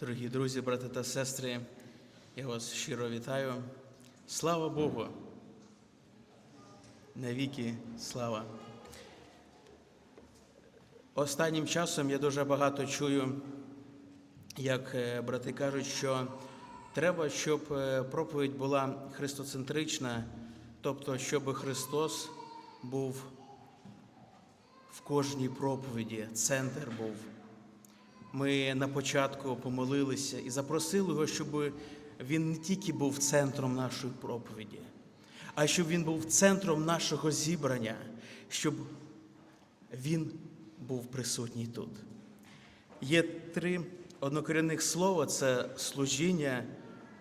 Дорогі друзі, брати та сестри, я вас щиро вітаю. Слава Богу! Навіки слава! Останнім часом я дуже багато чую, як е, брати кажуть, що треба, щоб е, проповідь була христоцентрична, тобто, щоб Христос був в кожній проповіді, центр був. Ми на початку помолилися і запросили його, щоб він не тільки був центром нашої проповіді, а щоб він був центром нашого зібрання, щоб він був присутній тут. Є три однокорінних слова: це служіння,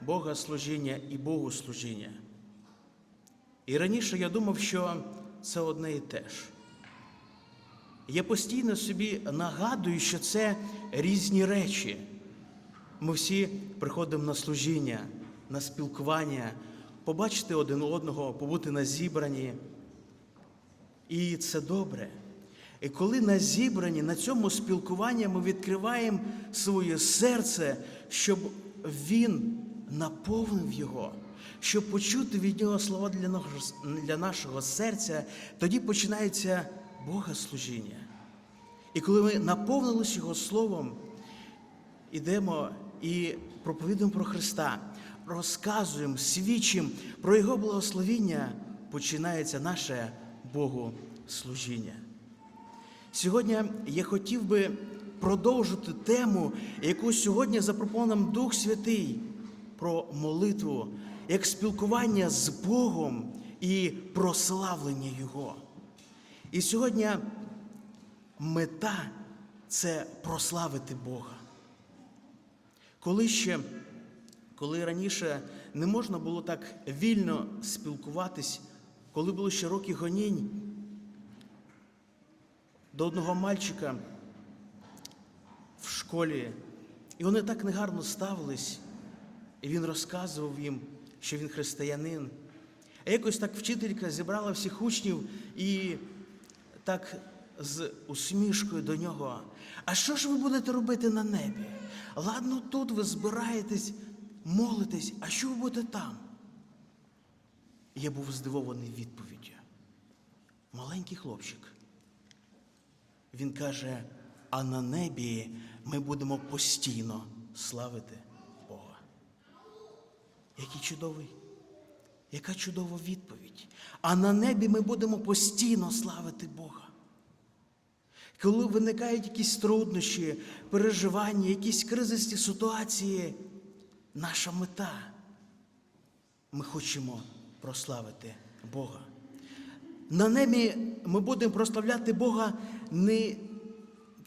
Богослужіння і Богослужіння. І раніше я думав, що це одне і те ж. Я постійно собі нагадую, що це різні речі. Ми всі приходимо на служіння, на спілкування, побачити один одного, побути на зібранні. І це добре. І коли на зібранні, на цьому спілкуванні ми відкриваємо своє серце, щоб він наповнив його, щоб почути від нього слова для нашого, серця, тоді починається Богослужіння. І коли ми наповнились Його Словом, ідемо і проповідуємо про Христа, розказуємо, свідчимо про Його благословіння, починається наше Богослужіння. Сьогодні я хотів би продовжити тему, яку сьогодні запропонував нам Дух Святий про молитву, як спілкування з Богом і прославлення Його. І сьогодні мета це прославити Бога. Коли ще, коли раніше не можна було так вільно спілкуватись, коли були ще роки гонінь, до одного мальчика в школі, і вони так негарно ставились, і він розказував їм, що він християнин. А якось так вчителька зібрала всіх учнів і так з усмішкою до нього. А що ж ви будете робити на небі? Ладно, тут ви збираєтесь, молитесь, а що ви будете там? Я був здивований відповіддю. Маленький хлопчик. Він каже: а на небі ми будемо постійно славити Бога. Який чудовий, яка чудова відповідь. А на небі ми будемо постійно славити Бога. Коли виникають якісь труднощі, переживання, якісь кризисні ситуації, наша мета. Ми хочемо прославити Бога. На небі ми будемо прославляти Бога не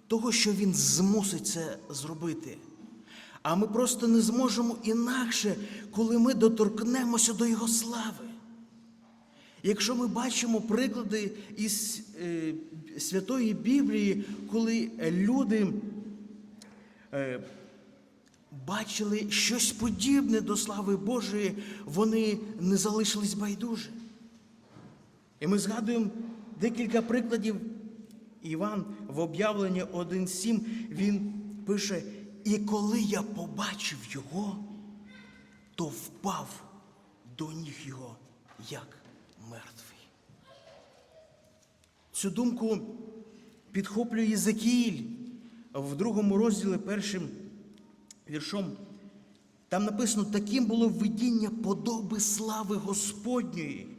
того, що Він змусить це зробити, а ми просто не зможемо інакше, коли ми доторкнемося до Його слави. Якщо ми бачимо приклади із е, Святої Біблії, коли люди е, бачили щось подібне до слави Божої, вони не залишились байдужі. І ми згадуємо декілька прикладів. Іван в об'явленні 1.7 він пише: І коли я побачив його, то впав до ніг його, як мертвий. Цю думку підхоплює Єзекіїль в другому розділі першим віршом. Там написано, таким було видіння подоби слави Господньої.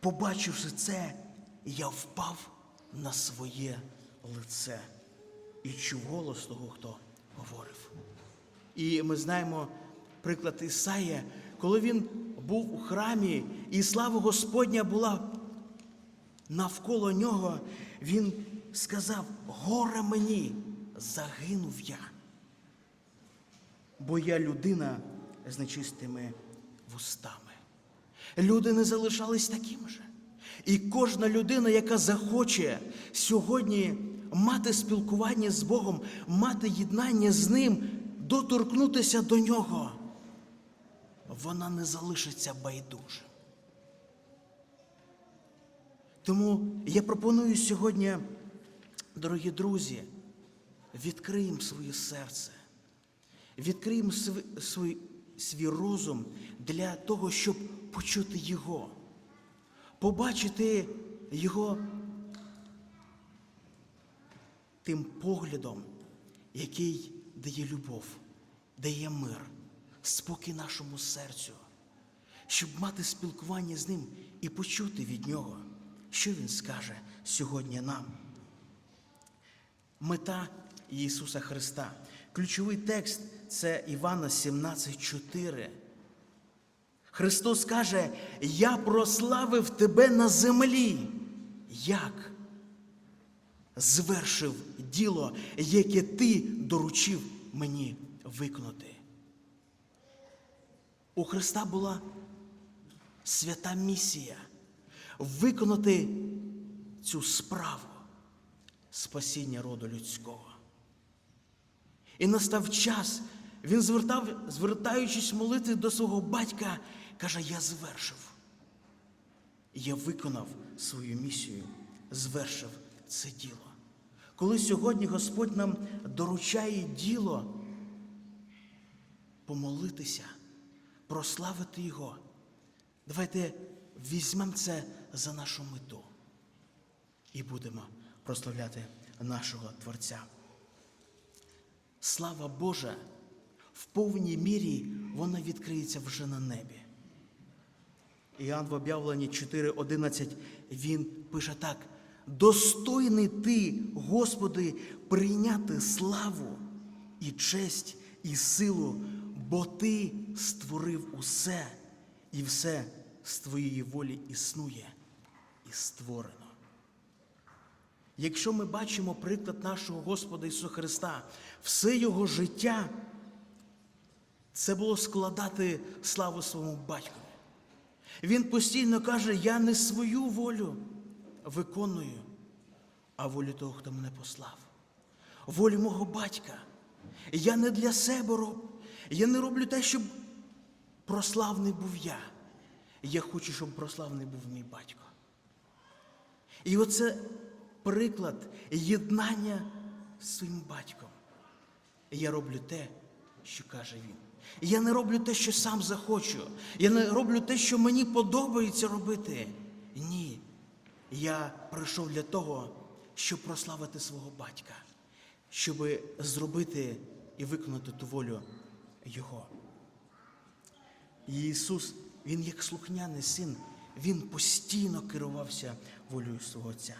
Побачивши це, я впав на своє лице і чув голос того, хто говорив. І ми знаємо приклад Ісая, коли він був у храмі, і слава Господня була навколо нього, він сказав: горе мені, загинув я, бо я людина з нечистими вустами. Люди не залишались таким же. І кожна людина, яка захоче сьогодні мати спілкування з Богом, мати єднання з Ним, доторкнутися до Нього, вона не залишиться байдужим. Тому я пропоную сьогодні, дорогі друзі, відкриємо своє серце, Відкриємо св- свій, свій розум для того, щоб почути Його, побачити Його тим поглядом, який дає любов, дає мир, спокій нашому серцю, щоб мати спілкування з ним і почути від нього, що він скаже сьогодні нам. Мета Ісуса Христа. Ключовий текст це Івана 17,4. Христос каже: Я прославив тебе на землі. Як? Звершив діло, яке ти доручив мені виконати. У Христа була свята місія виконати цю справу спасіння роду людського. І настав час, він звертав, звертаючись молити до свого батька, каже: Я звершив. Я виконав свою місію, звершив це діло. Коли сьогодні Господь нам доручає діло помолитися, прославити Його, давайте візьмемо це за нашу мету і будемо прославляти нашого Творця. Слава Божа, в повній мірі вона відкриється вже на небі. Іоанн в об'явленні 4.11 він пише так: достойний ти, Господи, прийняти славу і честь, і силу, бо Ти створив усе, і все з Твоєї волі існує і створено. Якщо ми бачимо приклад нашого Господа Ісуса Христа, все Його життя це було складати славу своєму батькові. Він постійно каже: Я не свою волю виконую, а волю того, хто мене послав. Волю мого батька. Я не для себе роблю. Я не роблю те, щоб прославний був я. Я хочу, щоб прославний був мій батько. І оце приклад єднання з своїм батьком. Я роблю те, що каже він. Я не роблю те, що сам захочу. Я не роблю те, що мені подобається робити. Я прийшов для того, щоб прославити свого батька, щоб зробити і виконати ту волю Його. Ісус, Він як слухняний син, Він постійно керувався волею свого Отця.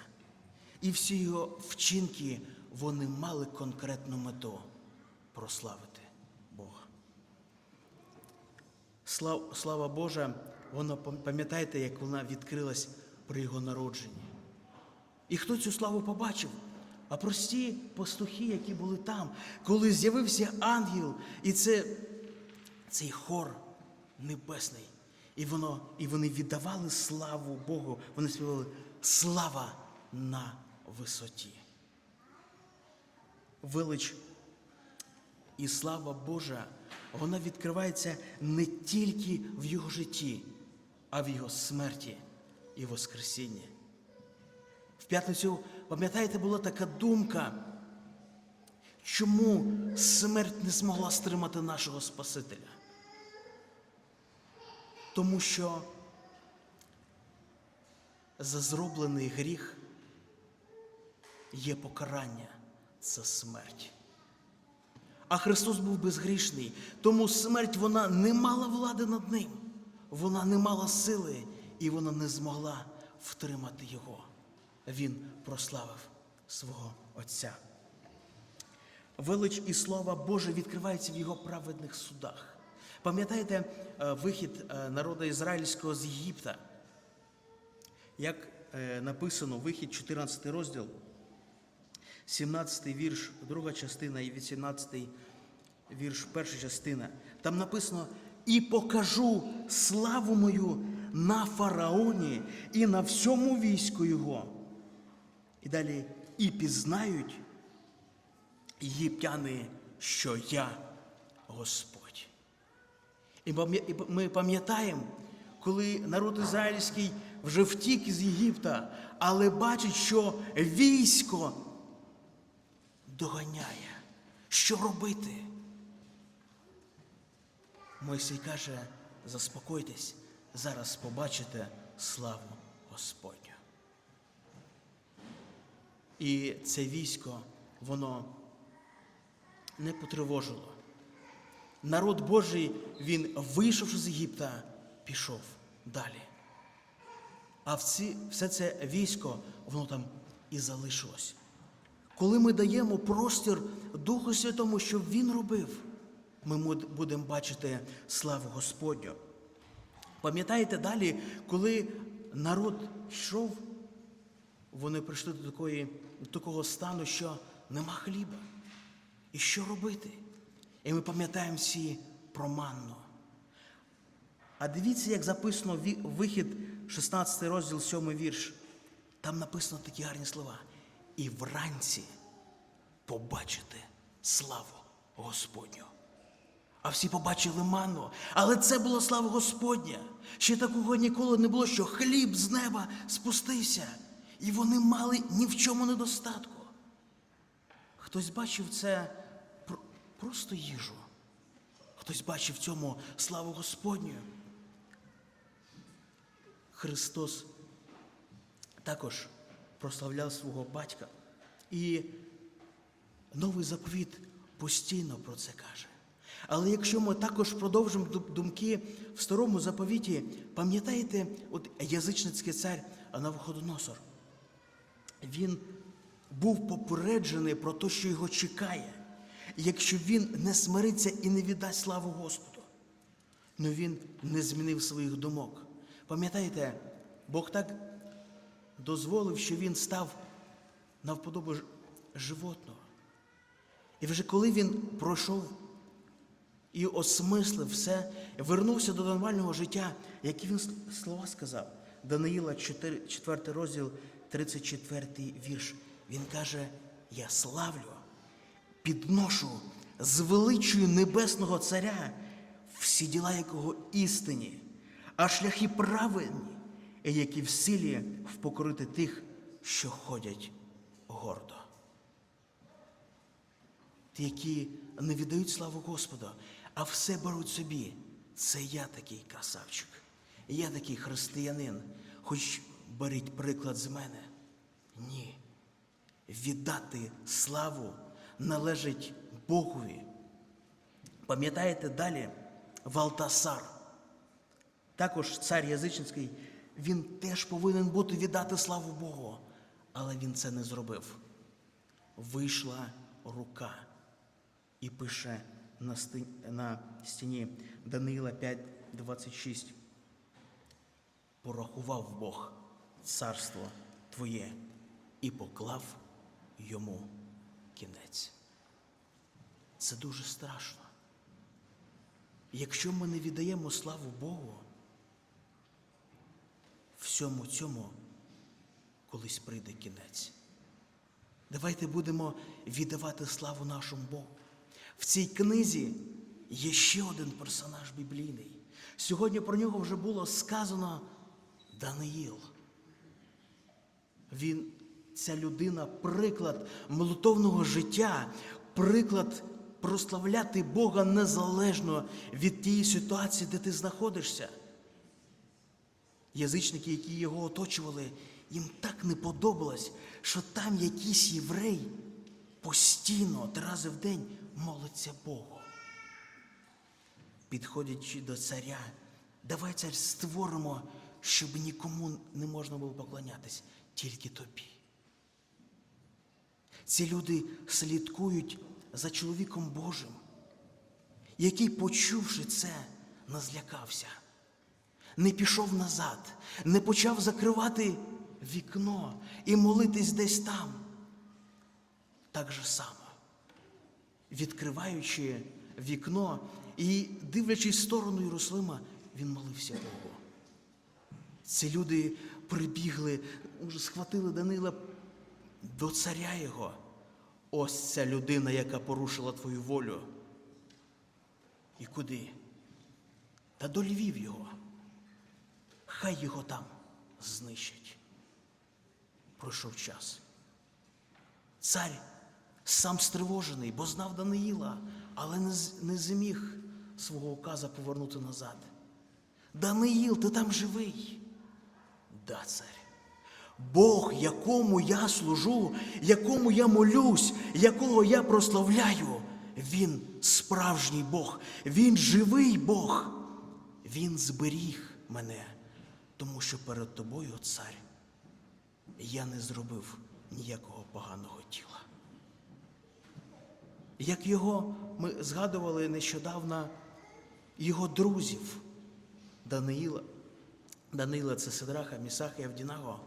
І всі його вчинки вони мали конкретну мету прославити Бога. Слава, Божа, воно пам'ятаєте, як вона відкрилась при його народженні. І хто цю славу побачив? А прості пастухи, які були там, коли з'явився ангел, і це, цей хор небесний. І, воно, і вони віддавали славу Богу. Вони співали слава на висоті. Велич і слава Божа, вона відкривається не тільки в його житті, а в його смерті і Воскресінні. В п'ятницю, пам'ятаєте, була така думка, чому смерть не змогла стримати нашого Спасителя? Тому що за зроблений гріх є покарання це смерть. А Христос був безгрішний, тому смерть вона не мала влади над ним, вона не мала сили і вона не змогла втримати його. Він прославив свого Отця. Велич і слава Боже відкриваються в його праведних судах. Пам'ятаєте е, вихід е, народу ізраїльського з Єгипта? Як е, написано, вихід 14 розділ, 17 вірш, друга частина і 18 вірш, перша частина. Там написано: І покажу славу мою на фараоні і на всьому війську його. І далі і пізнають єгиптяни, що я Господь. І ми пам'ятаємо, коли народ ізраїльський вже втік із Єгипта, але бачить, що військо доганяє. Що робити? Мойсей каже: заспокойтесь, зараз побачите славу Господню. І це військо, воно не потривожило. Народ Божий, він, вийшовши з Єгипта, пішов далі. А всі, все це військо, воно там і залишилось. Коли ми даємо простір Духу Святому, щоб Він робив, ми будемо бачити славу Господню. Пам'ятаєте далі, коли народ йшов, вони прийшли до, такої, до такого стану, що нема хліба. І що робити? І ми пам'ятаємо всі про манну. А дивіться, як записано вихід, 16 розділ, 7 вірш. Там написано такі гарні слова. І вранці побачите славу Господню. А всі побачили манну, але це була слава Господня. Ще такого ніколи не було, що хліб з неба спустився, і вони мали ні в чому недостатку. Хтось бачив це пр- просто їжу, хтось бачив в цьому славу Господню. Христос також прославляв свого батька. І новий заповіт постійно про це каже. Але якщо ми також продовжимо думки в старому заповіті, пам'ятаєте, от язичницький цар Навуходоносор, він був попереджений про те, що його чекає, якщо він не смириться і не віддасть славу Господу. Но він не змінив своїх думок. Пам'ятаєте, Бог так дозволив, що він став навподобу животного. І вже коли він пройшов і осмислив все, вернувся до нормального життя, які він слова сказав. Даниїла 4, 4 розділ, 34 вірш. Він каже: Я славлю, підношу, звеличую небесного царя, всі діла якого істині, а шляхи праведні, які в силі впокорити тих, що ходять гордо. Ті, які не віддають славу Господу, а все беруть собі. Це я такий красавчик, я такий християнин. Хоч беріть приклад з мене. Ні. Віддати славу належить Богові. Пам'ятаєте далі Валтасар, також цар язичницький, він теж повинен бути віддати славу Богу, але він це не зробив. Вийшла рука і пише на, сти... на стіні Даниїла 5:26. Порахував Бог царство твоє і поклав йому кінець. Це дуже страшно. Якщо ми не віддаємо славу Богу, всьому цьому колись прийде кінець. Давайте будемо віддавати славу нашому Богу. В цій книзі є ще один персонаж біблійний. Сьогодні про нього вже було сказано Даниїл. Він, ця людина, приклад молитовного життя, приклад прославляти Бога незалежно від тієї ситуації, де ти знаходишся. Язичники, які його оточували, їм так не подобалось, що там якийсь єврей постійно, три рази в день молиться Богу. Підходячи до царя, давай царь створимо, щоб нікому не можна було поклонятись, тільки тобі. Ці люди слідкують за чоловіком Божим, який, почувши це, не злякався, не пішов назад, не почав закривати вікно і молитись десь там. Так же само, відкриваючи вікно і дивлячись в сторону Єрусалима, він молився Богу. Ці люди прибігли, уже схватили Данила до царя його. Ось ця людина, яка порушила твою волю. І куди? Та до Львів його. Хай його там знищать. Пройшов час. Цар сам стривожений, бо знав Даниїла, але не, не зміг свого указа повернути назад. Даниїл, ти там живий? Да, царь. Бог, якому я служу, якому я молюсь, якого я прославляю, він справжній Бог, він живий Бог. Він зберіг мене, тому що перед тобою, цар, я не зробив ніякого поганого тіла. Як його ми згадували нещодавно його друзів Даниїла. Даниїла це Сидраха, Місаха і Авдінаго,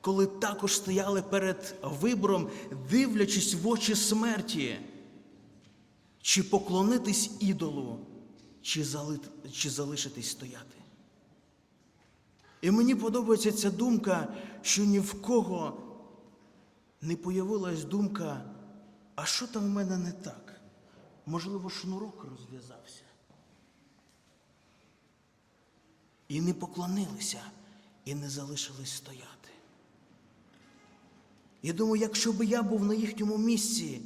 коли також стояли перед вибором, дивлячись в очі смерті, чи поклонитись ідолу, чи, залит- чи залишитись стояти. І мені подобається ця думка, що ні в кого не появилась думка, а що там в мене не так? Можливо, шнурок розв'язався. І не поклонилися, і не залишились стояти. Я думаю, якщо би я був на їхньому місці,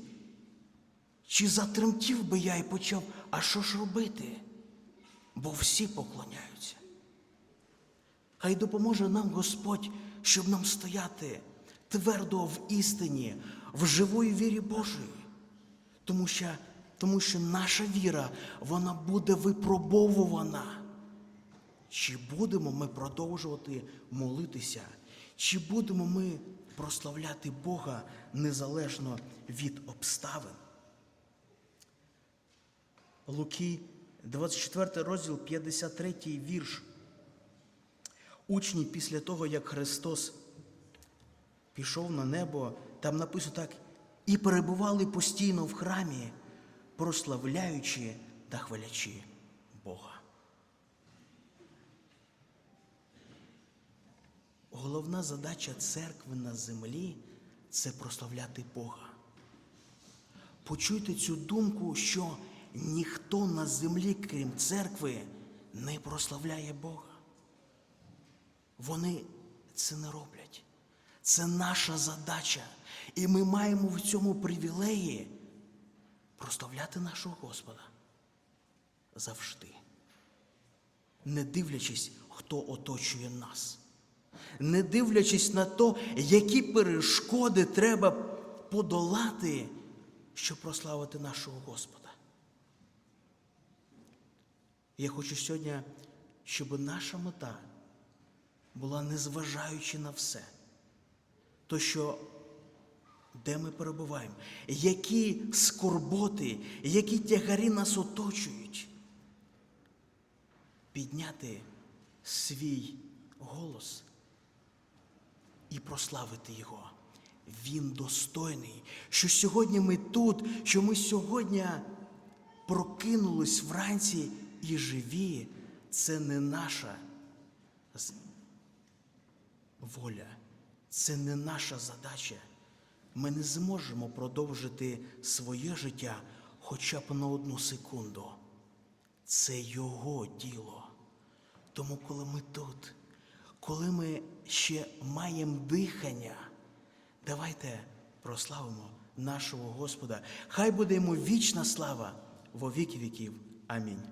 чи затремтів би я і почав, а що ж робити? Бо всі поклоняються. Хай допоможе нам Господь, щоб нам стояти твердо в істині, в живої вірі Божої. Тому що, тому що наша віра, вона буде випробовувана. Чи будемо ми продовжувати молитися, чи будемо ми прославляти Бога незалежно від обставин? Луки, 24 розділ, 53 вірш. Учні після того, як Христос пішов на небо, там написано так, і перебували постійно в храмі, прославляючи та хвалячи Бога. Головна задача церкви на землі це прославляти Бога. Почуйте цю думку, що ніхто на землі, крім церкви, не прославляє Бога. Вони це не роблять. Це наша задача. І ми маємо в цьому привілеї прославляти нашого Господа завжди, не дивлячись, хто оточує нас, не дивлячись на те, які перешкоди треба подолати, щоб прославити нашого Господа. Я хочу сьогодні, щоб наша мета була незважаючи на все, то що де ми перебуваємо, які скорботи, які тягарі нас оточують, підняти свій голос і прославити Його. Він достойний, що сьогодні ми тут, що ми сьогодні прокинулись вранці і живі, це не наша воля, це не наша задача. Ми не зможемо продовжити своє життя хоча б на одну секунду. Це Його діло. Тому, коли ми тут, коли ми ще маємо дихання, давайте прославимо нашого Господа. Хай буде йому вічна слава во віки віків. Амінь.